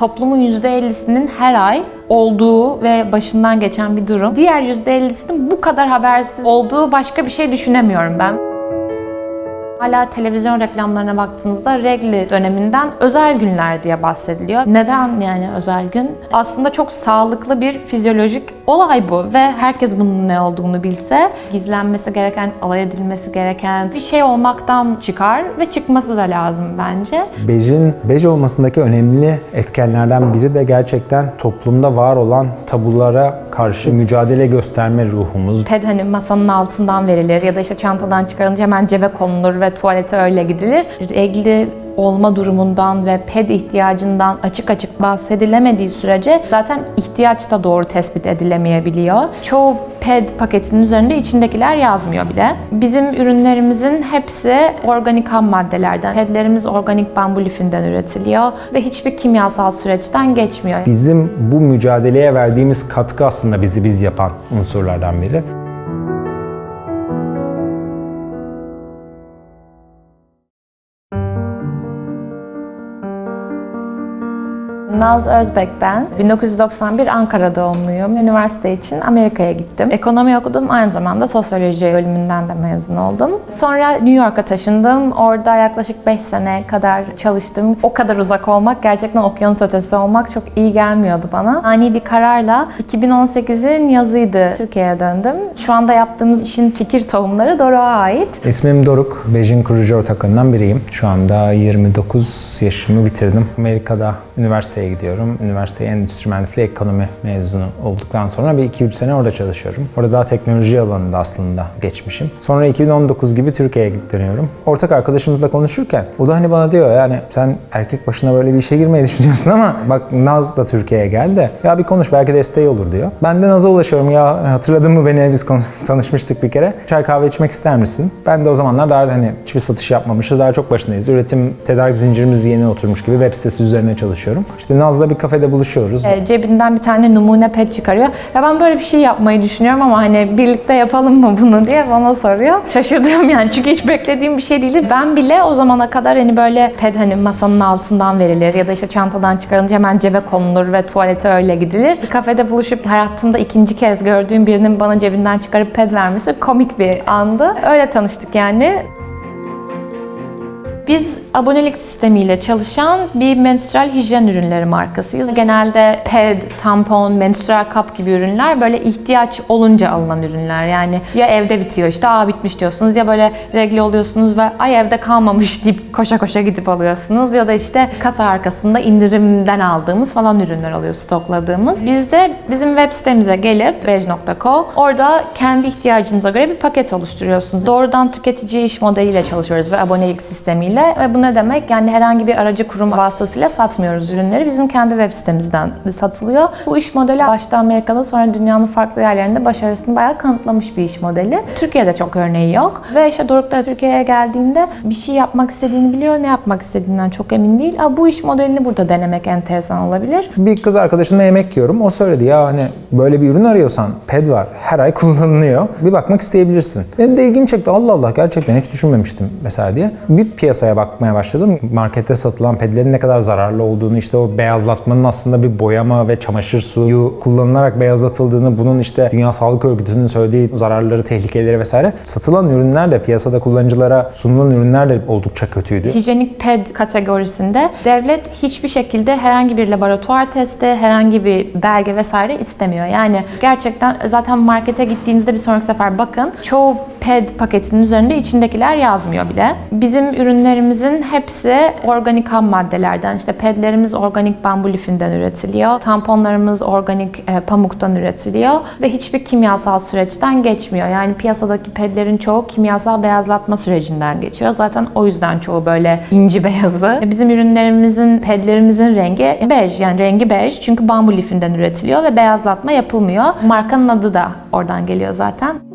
toplumun %50'sinin her ay olduğu ve başından geçen bir durum. Diğer %50'sinin bu kadar habersiz olduğu başka bir şey düşünemiyorum ben. Hala televizyon reklamlarına baktığınızda regli döneminden özel günler diye bahsediliyor. Neden yani özel gün? Aslında çok sağlıklı bir fizyolojik olay bu ve herkes bunun ne olduğunu bilse gizlenmesi gereken, alay edilmesi gereken bir şey olmaktan çıkar ve çıkması da lazım bence. Bejin, bej olmasındaki önemli etkenlerden biri de gerçekten toplumda var olan tabulara karşı mücadele gösterme ruhumuz. Ped hani masanın altından verilir ya da işte çantadan çıkarılınca hemen cebe konulur ve tuvalete öyle gidilir. Regli olma durumundan ve ped ihtiyacından açık açık bahsedilemediği sürece zaten ihtiyaç da doğru tespit edilemeyebiliyor. Çoğu ped paketinin üzerinde içindekiler yazmıyor bile. Bizim ürünlerimizin hepsi organik ham maddelerden. Pedlerimiz organik bambu lifinden üretiliyor ve hiçbir kimyasal süreçten geçmiyor. Bizim bu mücadeleye verdiğimiz katkı aslında bizi biz yapan unsurlardan biri. Naz Özbek ben. 1991 Ankara doğumluyum. Üniversite için Amerika'ya gittim. Ekonomi okudum. Aynı zamanda sosyoloji bölümünden de mezun oldum. Sonra New York'a taşındım. Orada yaklaşık 5 sene kadar çalıştım. O kadar uzak olmak, gerçekten okyanus ötesi olmak çok iyi gelmiyordu bana. Ani bir kararla 2018'in yazıydı. Türkiye'ye döndüm. Şu anda yaptığımız işin fikir tohumları Doruk'a ait. İsmim Doruk, Bejin kurucu ortaklarından biriyim. Şu anda 29 yaşımı bitirdim. Amerika'da üniversiteye gidiyorum. Üniversiteye endüstri mühendisliği ekonomi mezunu olduktan sonra bir 2-3 sene orada çalışıyorum. Orada daha teknoloji alanında aslında geçmişim. Sonra 2019 gibi Türkiye'ye dönüyorum. Ortak arkadaşımızla konuşurken o da hani bana diyor yani sen erkek başına böyle bir işe girmeyi düşünüyorsun ama bak Naz da Türkiye'ye geldi. Ya bir konuş belki desteği olur diyor. Ben de Naz'a ulaşıyorum ya hatırladın mı beni biz tanışmıştık bir kere. Çay kahve içmek ister misin? Ben de o zamanlar daha hani hiçbir satış yapmamışız. Daha çok başındayız. Üretim tedarik zincirimiz yeni oturmuş gibi web sitesi üzerine çalışıyorum. İşte Naz'la bir kafede buluşuyoruz. E, cebinden bir tane numune pet çıkarıyor. Ya ben böyle bir şey yapmayı düşünüyorum ama hani birlikte yapalım mı bunu diye bana soruyor. Şaşırdım yani çünkü hiç beklediğim bir şey değildi. Ben bile o zamana kadar hani böyle ped hani masanın altından verilir ya da işte çantadan çıkarılınca hemen cebe konulur ve tuvalete öyle gidilir. Bir kafede buluşup hayatımda ikinci kez gördüğüm birinin bana cebinden çıkarıp ped vermesi komik bir andı. Öyle tanıştık yani. Biz abonelik sistemiyle çalışan bir menstrual hijyen ürünleri markasıyız. Genelde ped, tampon, menstrual kap gibi ürünler böyle ihtiyaç olunca alınan ürünler. Yani ya evde bitiyor işte aa bitmiş diyorsunuz ya böyle regl oluyorsunuz ve ay evde kalmamış deyip koşa koşa gidip alıyorsunuz ya da işte kasa arkasında indirimden aldığımız falan ürünler oluyor stokladığımız. Biz de bizim web sitemize gelip bej.co orada kendi ihtiyacınıza göre bir paket oluşturuyorsunuz. Doğrudan tüketici iş modeliyle çalışıyoruz ve abonelik sistemiyle ve bu ne demek? Yani herhangi bir aracı kurum vasıtasıyla satmıyoruz ürünleri. Bizim kendi web sitemizden satılıyor. Bu iş modeli başta Amerika'da sonra dünyanın farklı yerlerinde başarısını bayağı kanıtlamış bir iş modeli. Türkiye'de çok örneği yok. Ve işte Doruk da Türkiye'ye geldiğinde bir şey yapmak istediğini biliyor, ne yapmak istediğinden çok emin değil. Aa, bu iş modelini burada denemek enteresan olabilir. Bir kız arkadaşımla yemek yiyorum. O söyledi ya hani böyle bir ürün arıyorsan ped var. Her ay kullanılıyor. Bir bakmak isteyebilirsin. Benim de ilgimi çekti. Allah Allah gerçekten hiç düşünmemiştim mesela diye. Bir piyasaya bakmaya başladım. Markette satılan pedlerin ne kadar zararlı olduğunu, işte o beyazlatmanın aslında bir boyama ve çamaşır suyu kullanılarak beyazlatıldığını, bunun işte Dünya Sağlık Örgütü'nün söylediği zararları, tehlikeleri vesaire. Satılan ürünler de piyasada kullanıcılara sunulan ürünler de oldukça kötüydü. Hijyenik ped kategorisinde devlet hiçbir şekilde herhangi bir laboratuvar testi, herhangi bir belge vesaire istemiyor. Yani gerçekten zaten markete gittiğinizde bir sonraki sefer bakın çoğu ped paketinin üzerinde içindekiler yazmıyor bile. Bizim ürünlerimizin hepsi organik ham maddelerden. İşte pedlerimiz organik bambu lifinden üretiliyor. Tamponlarımız organik e, pamuktan üretiliyor ve hiçbir kimyasal süreçten geçmiyor. Yani piyasadaki pedlerin çoğu kimyasal beyazlatma sürecinden geçiyor. Zaten o yüzden çoğu böyle inci beyazı. Bizim ürünlerimizin, pedlerimizin rengi bej yani rengi bej çünkü bambu lifinden üretiliyor ve beyazlatma yapılmıyor. Markanın adı da oradan geliyor zaten.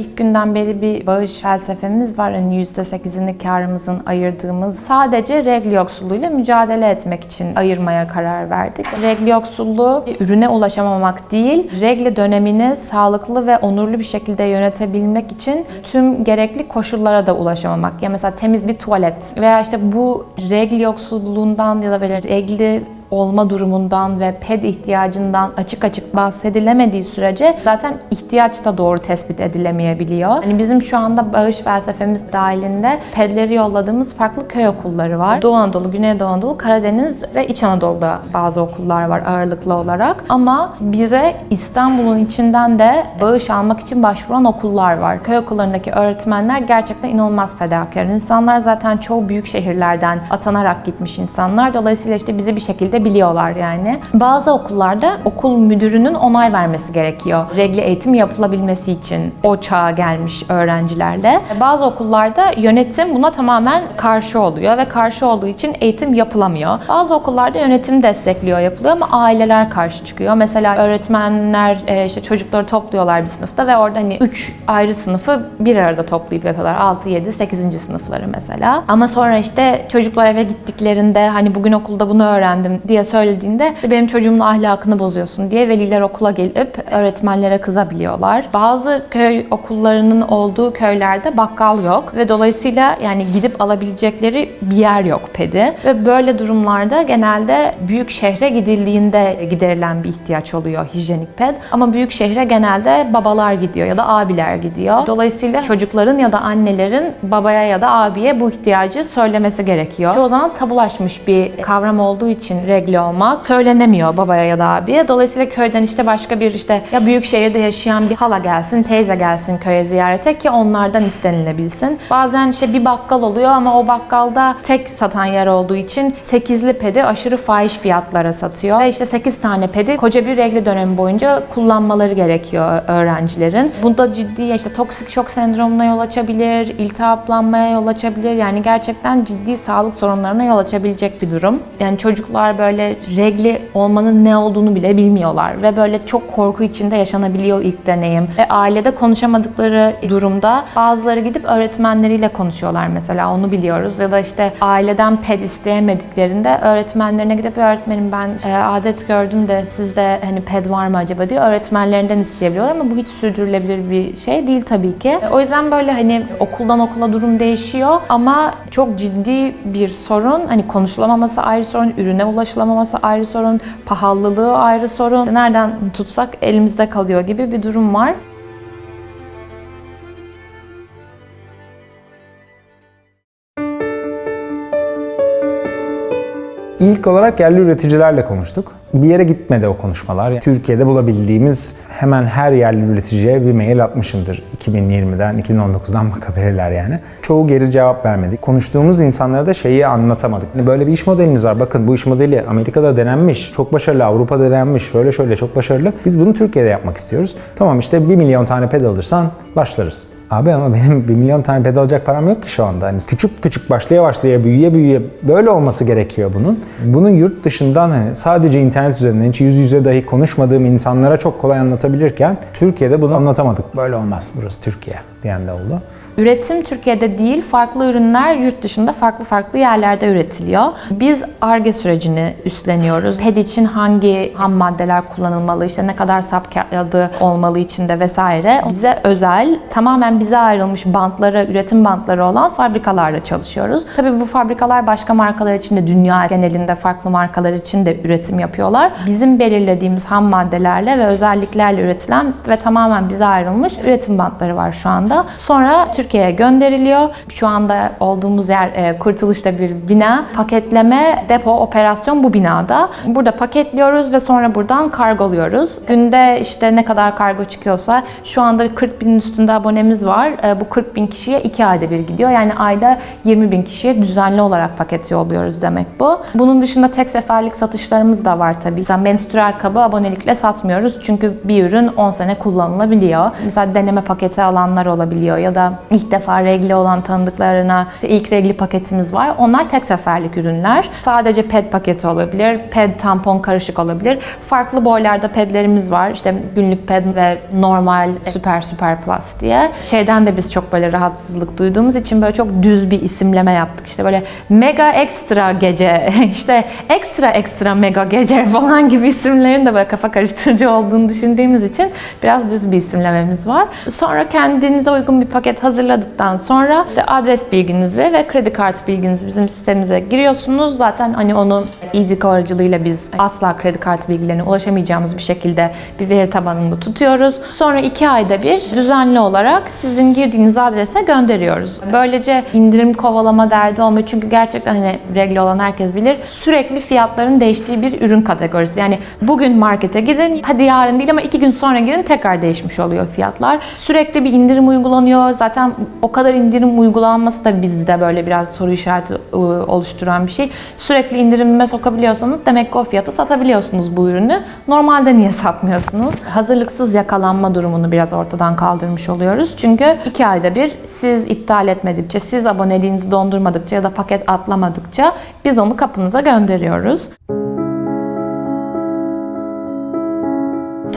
İlk günden beri bir bağış felsefemiz var. Hani %8'ini karımızın ayırdığımız sadece regl yoksulluğuyla mücadele etmek için ayırmaya karar verdik. Regl yoksulluğu ürüne ulaşamamak değil, regl dönemini sağlıklı ve onurlu bir şekilde yönetebilmek için tüm gerekli koşullara da ulaşamamak. Ya mesela temiz bir tuvalet veya işte bu regl yoksulluğundan ya da böyle regli olma durumundan ve ped ihtiyacından açık açık bahsedilemediği sürece zaten ihtiyaç da doğru tespit edilemeyebiliyor. Hani bizim şu anda bağış felsefemiz dahilinde pedleri yolladığımız farklı köy okulları var. Doğu Anadolu, Güneydoğu Anadolu, Karadeniz ve İç Anadolu'da bazı okullar var ağırlıklı olarak. Ama bize İstanbul'un içinden de bağış almak için başvuran okullar var. Köy okullarındaki öğretmenler gerçekten inanılmaz fedakar. İnsanlar zaten çoğu büyük şehirlerden atanarak gitmiş insanlar. Dolayısıyla işte bizi bir şekilde biliyorlar yani. Bazı okullarda okul müdürünün onay vermesi gerekiyor. Regli eğitim yapılabilmesi için o çağa gelmiş öğrencilerle. Bazı okullarda yönetim buna tamamen karşı oluyor ve karşı olduğu için eğitim yapılamıyor. Bazı okullarda yönetim destekliyor yapılıyor ama aileler karşı çıkıyor. Mesela öğretmenler e, işte çocukları topluyorlar bir sınıfta ve orada hani 3 ayrı sınıfı bir arada toplayıp yapıyorlar. 6, 7, 8. sınıfları mesela. Ama sonra işte çocuklar eve gittiklerinde hani bugün okulda bunu öğrendim diye söylediğinde benim çocuğumun ahlakını bozuyorsun diye veliler okula gelip öğretmenlere kızabiliyorlar. Bazı köy okullarının olduğu köylerde bakkal yok ve dolayısıyla yani gidip alabilecekleri bir yer yok pedi ve böyle durumlarda genelde büyük şehre gidildiğinde giderilen bir ihtiyaç oluyor hijyenik ped ama büyük şehre genelde babalar gidiyor ya da abiler gidiyor. Dolayısıyla çocukların ya da annelerin babaya ya da abiye bu ihtiyacı söylemesi gerekiyor. Çoğu zaman tabulaşmış bir kavram olduğu için regl olmak söylenemiyor babaya ya da abiye. Dolayısıyla köyden işte başka bir işte ya büyük şehirde yaşayan bir hala gelsin, teyze gelsin köye ziyarete ki onlardan istenilebilsin. Bazen işte bir bakkal oluyor ama o bakkalda tek satan yer olduğu için 8'li pedi aşırı fahiş fiyatlara satıyor. Ve işte 8 tane pedi koca bir regl dönemi boyunca kullanmaları gerekiyor öğrencilerin. Bunda ciddi işte toksik şok sendromuna yol açabilir, iltihaplanmaya yol açabilir. Yani gerçekten ciddi sağlık sorunlarına yol açabilecek bir durum. Yani çocuklar böyle regli olmanın ne olduğunu bile bilmiyorlar ve böyle çok korku içinde yaşanabiliyor ilk deneyim. Ve ailede konuşamadıkları durumda bazıları gidip öğretmenleriyle konuşuyorlar mesela onu biliyoruz. Ya da işte aileden ped isteyemediklerinde öğretmenlerine gidip öğretmenim ben e, adet gördüm de sizde hani ped var mı acaba diye öğretmenlerinden isteyebiliyorlar ama bu hiç sürdürülebilir bir şey değil tabii ki. O yüzden böyle hani okuldan okula durum değişiyor ama çok ciddi bir sorun. Hani konuşulamaması ayrı sorun, ürüne ulaşılamaması ayrı sorun, pahalılığı ayrı sorun. İşte nereden tutsak elimizde kalıyor gibi bir durum var. İlk olarak yerli üreticilerle konuştuk. Bir yere gitmedi o konuşmalar. Türkiye'de bulabildiğimiz hemen her yerli üreticiye bir mail atmışımdır. 2020'den, 2019'dan bakabilirler yani. Çoğu geri cevap vermedi. Konuştuğumuz insanlara da şeyi anlatamadık. Hani böyle bir iş modelimiz var. Bakın bu iş modeli Amerika'da denenmiş. Çok başarılı. Avrupa'da denenmiş. Şöyle şöyle çok başarılı. Biz bunu Türkiye'de yapmak istiyoruz. Tamam işte 1 milyon tane ped alırsan başlarız. Abi ama benim 1 milyon tane ped alacak param yok ki şu anda. Hani küçük küçük başlaya başlaya büyüye büyüye böyle olması gerekiyor bunun. Bunun yurt dışından hani sadece internet üzerinden hiç yüz yüze dahi konuşmadığım insanlara çok kolay anlatabilirken Türkiye'de bunu anlatamadık. Böyle olmaz burası Türkiye diyen de oldu. Üretim Türkiye'de değil, farklı ürünler yurt dışında farklı farklı yerlerde üretiliyor. Biz ARGE sürecini üstleniyoruz. HED için hangi ham maddeler kullanılmalı, işte ne kadar sap kağıdı olmalı içinde vesaire. Bize özel, tamamen bize ayrılmış bantları, üretim bantları olan fabrikalarla çalışıyoruz. Tabii bu fabrikalar başka markalar için de dünya genelinde farklı markalar için de üretim yapıyorlar. Bizim belirlediğimiz ham maddelerle ve özelliklerle üretilen ve tamamen bize ayrılmış üretim bantları var şu anda. Sonra Türkiye'ye gönderiliyor. Şu anda olduğumuz yer e, Kurtuluş'ta bir bina. Paketleme, depo, operasyon bu binada. Burada paketliyoruz ve sonra buradan kargoluyoruz. Günde işte ne kadar kargo çıkıyorsa şu anda 40 binin üstünde abonemiz var. E, bu 40 bin kişiye 2 ayda bir gidiyor. Yani ayda 20 bin kişiye düzenli olarak paket yolluyoruz demek bu. Bunun dışında tek seferlik satışlarımız da var tabii. Mesela menstrüel kabı abonelikle satmıyoruz. Çünkü bir ürün 10 sene kullanılabiliyor. Mesela deneme paketi alanlar olabiliyor ya da ilk defa regli olan tanıdıklarına işte ilk regli paketimiz var. Onlar tek seferlik ürünler. Sadece ped paketi olabilir, ped tampon karışık olabilir. Farklı boylarda pedlerimiz var. İşte günlük ped ve normal süper süper plus diye. Şeyden de biz çok böyle rahatsızlık duyduğumuz için böyle çok düz bir isimleme yaptık. İşte böyle mega ekstra gece, işte ekstra ekstra mega gece falan gibi isimlerin de böyle kafa karıştırıcı olduğunu düşündüğümüz için biraz düz bir isimlememiz var. Sonra kendinize uygun bir paket hazırladıktan sonra işte adres bilginizi ve kredi kartı bilginizi bizim sistemimize giriyorsunuz. Zaten hani onu EasyCo aracılığıyla biz asla kredi kartı bilgilerine ulaşamayacağımız bir şekilde bir veri tabanında tutuyoruz. Sonra iki ayda bir düzenli olarak sizin girdiğiniz adrese gönderiyoruz. Böylece indirim kovalama derdi olmuyor. Çünkü gerçekten hani regli olan herkes bilir. Sürekli fiyatların değiştiği bir ürün kategorisi. Yani bugün markete gidin, hadi yarın değil ama iki gün sonra girin tekrar değişmiş oluyor fiyatlar. Sürekli bir indirim uygulanıyor. Zaten o kadar indirim uygulanması da bizde böyle biraz soru işareti ıı, oluşturan bir şey. Sürekli indirime sokabiliyorsanız demek ki o fiyata satabiliyorsunuz bu ürünü. Normalde niye satmıyorsunuz? Hazırlıksız yakalanma durumunu biraz ortadan kaldırmış oluyoruz. Çünkü iki ayda bir siz iptal etmedikçe, siz aboneliğinizi dondurmadıkça ya da paket atlamadıkça biz onu kapınıza gönderiyoruz.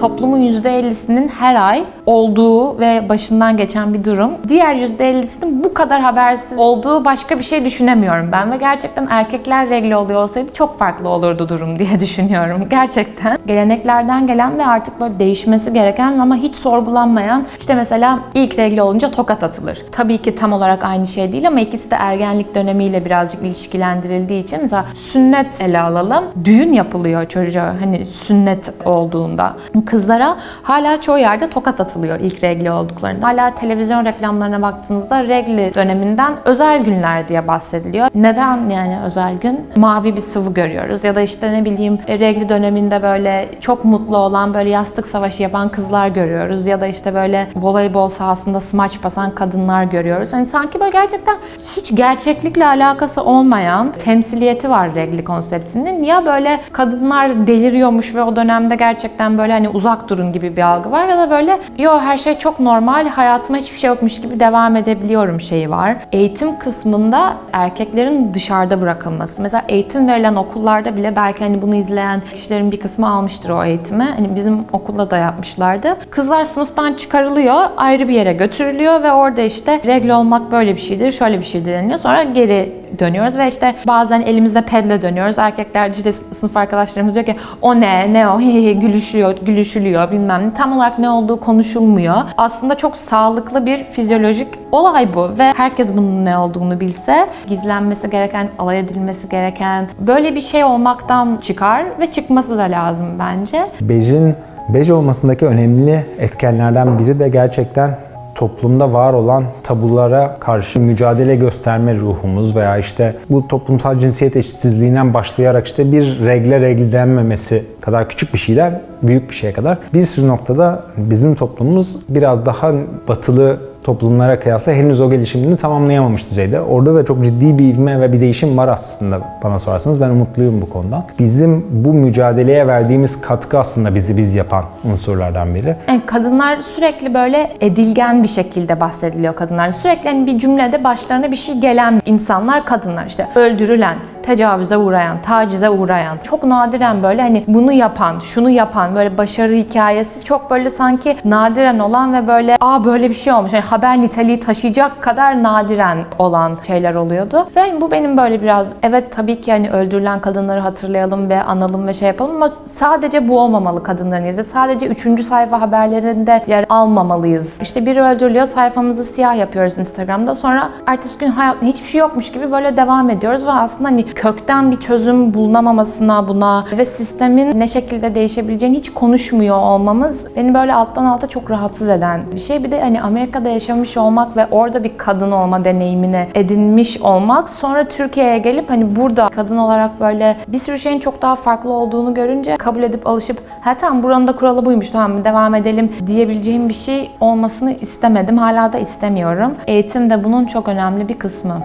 Toplumun %50'sinin her ay olduğu ve başından geçen bir durum. Diğer %50'sinin bu kadar habersiz olduğu başka bir şey düşünemiyorum ben ve gerçekten erkekler regl oluyor olsaydı çok farklı olurdu durum diye düşünüyorum. Gerçekten geleneklerden gelen ve artık böyle değişmesi gereken ama hiç sorgulanmayan işte mesela ilk regl olunca tokat atılır. Tabii ki tam olarak aynı şey değil ama ikisi de ergenlik dönemiyle birazcık ilişkilendirildiği için mesela sünnet ele alalım. Düğün yapılıyor çocuğa hani sünnet olduğunda kızlara hala çoğu yerde tokat atılıyor ilk regli olduklarında. Hala televizyon reklamlarına baktığınızda regli döneminden özel günler diye bahsediliyor. Neden yani özel gün? Mavi bir sıvı görüyoruz ya da işte ne bileyim regli döneminde böyle çok mutlu olan böyle yastık savaşı yapan kızlar görüyoruz ya da işte böyle voleybol sahasında smaç basan kadınlar görüyoruz. Hani sanki böyle gerçekten hiç gerçeklikle alakası olmayan temsiliyeti var regli konseptinin. Ya böyle kadınlar deliriyormuş ve o dönemde gerçekten böyle hani uzak durun gibi bir algı var ya da böyle yo her şey çok normal hayatıma hiçbir şey yokmuş gibi devam edebiliyorum şeyi var. Eğitim kısmında erkeklerin dışarıda bırakılması. Mesela eğitim verilen okullarda bile belki hani bunu izleyen kişilerin bir kısmı almıştır o eğitimi. Hani bizim okulda da yapmışlardı. Kızlar sınıftan çıkarılıyor, ayrı bir yere götürülüyor ve orada işte regl olmak böyle bir şeydir, şöyle bir şeydir deniliyor. Sonra geri dönüyoruz ve işte bazen elimizde pedle dönüyoruz. Erkekler işte sınıf arkadaşlarımız diyor ki o ne, ne o, hi gülüşüyor, gülüşülüyor bilmem ne. Tam olarak ne olduğu konuşulmuyor. Aslında çok sağlıklı bir fizyolojik olay bu ve herkes bunun ne olduğunu bilse gizlenmesi gereken, alay edilmesi gereken böyle bir şey olmaktan çıkar ve çıkması da lazım bence. Bejin bej olmasındaki önemli etkenlerden biri de gerçekten toplumda var olan tabulara karşı mücadele gösterme ruhumuz veya işte bu toplumsal cinsiyet eşitsizliğinden başlayarak işte bir regle reglenmemesi kadar küçük bir şeyler büyük bir şeye kadar. Bir sürü noktada bizim toplumumuz biraz daha batılı toplumlara kıyasla henüz o gelişimini tamamlayamamış düzeyde. Orada da çok ciddi bir ivme ve bir değişim var aslında bana sorarsanız. Ben umutluyum bu konuda. Bizim bu mücadeleye verdiğimiz katkı aslında bizi biz yapan unsurlardan biri. Yani kadınlar sürekli böyle edilgen bir şekilde bahsediliyor kadınlar. Sürekli hani bir cümlede başlarına bir şey gelen insanlar kadınlar işte öldürülen, tecavüze uğrayan, tacize uğrayan, çok nadiren böyle hani bunu yapan, şunu yapan böyle başarı hikayesi çok böyle sanki nadiren olan ve böyle aa böyle bir şey olmuş. Yani haber niteliği taşıyacak kadar nadiren olan şeyler oluyordu. Ve bu benim böyle biraz evet tabii ki hani öldürülen kadınları hatırlayalım ve analım ve şey yapalım ama sadece bu olmamalı kadınların ya da sadece üçüncü sayfa haberlerinde yer almamalıyız. İşte biri öldürülüyor sayfamızı siyah yapıyoruz Instagram'da sonra ertesi gün hayatında hiçbir şey yokmuş gibi böyle devam ediyoruz ve aslında hani kökten bir çözüm bulunamamasına buna ve sistemin ne şekilde değişebileceğini hiç konuşmuyor olmamız beni böyle alttan alta çok rahatsız eden bir şey. Bir de hani Amerika'da yaşamış olmak ve orada bir kadın olma deneyimini edinmiş olmak sonra Türkiye'ye gelip hani burada kadın olarak böyle bir sürü şeyin çok daha farklı olduğunu görünce kabul edip alışıp ha tamam buranın da kuralı buymuş tamam devam edelim diyebileceğim bir şey olmasını istemedim. Hala da istemiyorum. Eğitim de bunun çok önemli bir kısmı.